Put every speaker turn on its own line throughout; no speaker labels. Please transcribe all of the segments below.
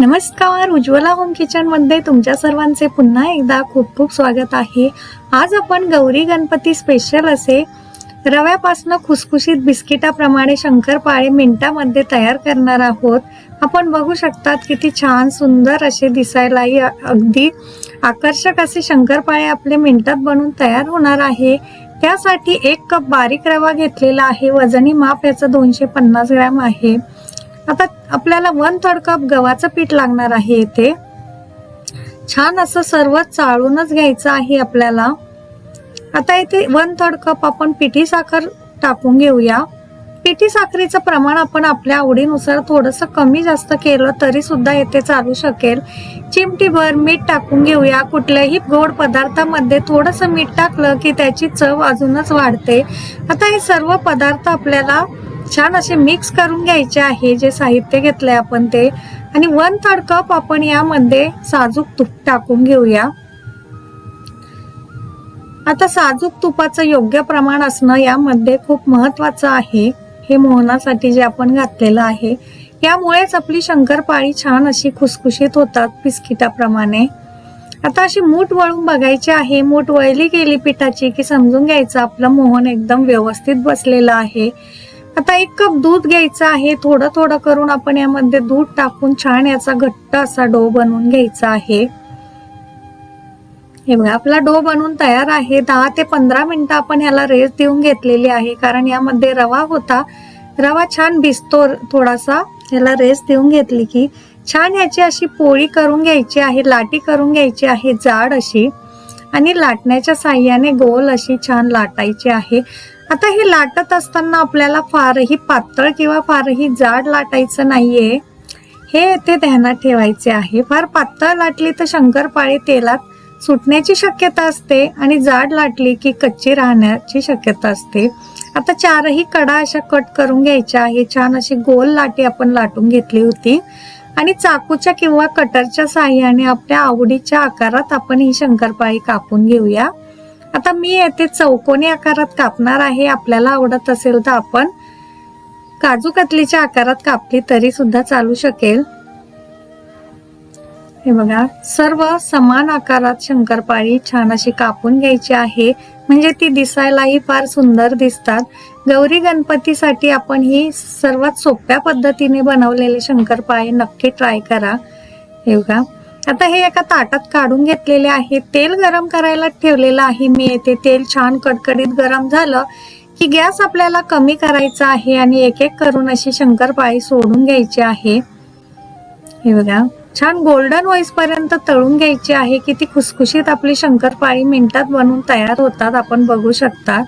नमस्कार उज्ज्वला होम किचनमध्ये तुमच्या सर्वांचे पुन्हा एकदा खूप खूप स्वागत आहे. आज आपण गौरी गणपती स्पेशल असे रव्यापासून खुसखुशीत बिस्किटाप्रमाणे शंकरपाळे मिनिटामध्ये तयार करणार आहोत. आपण बघू शकतात किती छान सुंदर असे दिसायलाही अगदी आकर्षक असे शंकरपाळे आपले मिनिटात बनून तयार होणार आहे. त्यासाठी एक कप बारीक रवा घेतलेला आहे. वजनी माप याचं दोनशे पन्नास ग्रॅम आहे. आता आपल्याला वन थर्ड कप गव्हाचं पीठ लागणार आहे इथे. छान असं सर्व चाळूनच घ्यायचं आहे आपल्याला. आता इथे वन थर्ड कप आपण पिठी साखर टाकून घेऊया. पिठी साखरेचं प्रमाण आपण आपल्या आवडीनुसार थोडंसं कमी जास्त केलं तरी सुद्धा येथे चालू शकेल. चिमटीभर मीठ टाकून घेऊया. कुठल्याही गोड पदार्थामध्ये थोडंसं मीठ टाकलं की त्याची चव अजूनच वाढते. आता हे सर्व पदार्थ आपल्याला छान असे मिक्स करून घ्यायचे आहे जे साहित्य घेतलंय आपण ते. आणि वन थर्ड कप आपण यामध्ये साजूक तूप टाकून घेऊया. आता साजूक तुपाचं योग्य प्रमाण असणं यामध्ये खूप महत्वाचं आहे. हे मोहनासाठी जे आपण घातलेलं आहे. यामुळेच आपली शंकरपाळी छान अशी खुसखुशीत होतात बिस्किटाप्रमाणे. आता अशी मूठ वळून बघायची आहे. मूठ वळली गेली पिठाची की समजून घ्यायचं. आपलं मोहन एकदम व्यवस्थित बसलेलं आहे. आता एक कप दूध घ्यायचं आहे. थोडं थोडं करून आपण यामध्ये दूध टाकून छान याचा घट्ट असा डो बनवून घ्यायचा आहे. हे बघा आपला डो बनवून तयार आहे. दहा ते पंधरा मिनिटं आपण ह्याला रेस्ट देऊन घेतलेली आहे. कारण यामध्ये रवा होता. रवा छान भिजतो थोडासा. ह्याला रेस्ट देऊन घेतली की छान याची अशी पोळी करून घ्यायची आहे लाटी करून घ्यायची आहे जाड अशी. आणि लाटण्याच्या साह्याने गोल अशी छान लाटायची आहे. आता हे लाटत असताना आपल्याला फारही पातळ किंवा फारही जाड लाटायचं नाहीये. हे येथे ध्यानात ठेवायचे आहे. फार पातळ लाटली तर शंकरपाळी तेलात सुटण्याची शक्यता असते आणि जाड लाटली की कच्ची राहण्याची शक्यता असते. आता चारही कडा अशा कट करून घ्यायच्या आहे. छान अशी गोल लाटी आपण लाटून घेतली होती. आणि चाकूच्या किंवा कटरच्या साह्याने आपल्या आवडीच्या आकारात आपण ही शंकरपाळी कापून घेऊया. आता मी येथे चौकोनी आकारात कापणार आहे. आपल्याला आवडत असेल तर आपण काजू कतलीच्या आकारात कापली तरी सुद्धा चालू शकेल. हे बघा सर्व समान आकारात शंकरपाळी छान अशी कापून घ्यायची आहे. म्हणजे ती दिसायलाही फार सुंदर दिसतात. गौरी गणपतीसाठी आपण ही सर्वात सोप्या पद्धतीने बनवलेले शंकरपाळे नक्की ट्राय करा. हे बघा आता हे एका ताटात काढून घेतलेले आहे. तेल गरम करायला ठेवलेलं आहे मी. येथे तेल छान कडकडीत गरम झालं की गॅस आपल्याला कमी करायचा आहे आणि एक एक करून अशी शंकरपाळी सोडून घ्यायची आहे. हे बघा छान गोल्डन होईस पर्यंत तळून घ्यायची आहे की ती खुसखुशीत आपली शंकरपाळी मिनिटात बनवून तयार होतात आपण बघू शकता.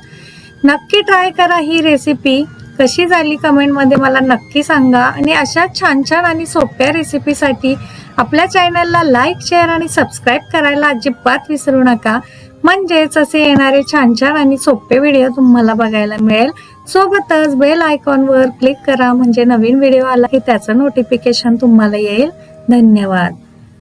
नक्की ट्राय करा ही रेसिपी कशी झाली कमेंटमध्ये मला नक्की सांगा. आणि अशा छान छान आणि सोप्या रेसिपीसाठी आपल्या चॅनलला लाईक शेअर आणि सबस्क्राईब करायला अजिबात विसरू नका. म्हणजेच असे येणारे छान छान आणि सोपे व्हिडिओ तुम्हाला बघायला मिळेल. सोबतच बेल आयकॉनवर क्लिक करा म्हणजे नवीन व्हिडिओ आला की त्याचं नोटिफिकेशन तुम्हाला येईल. धन्यवाद.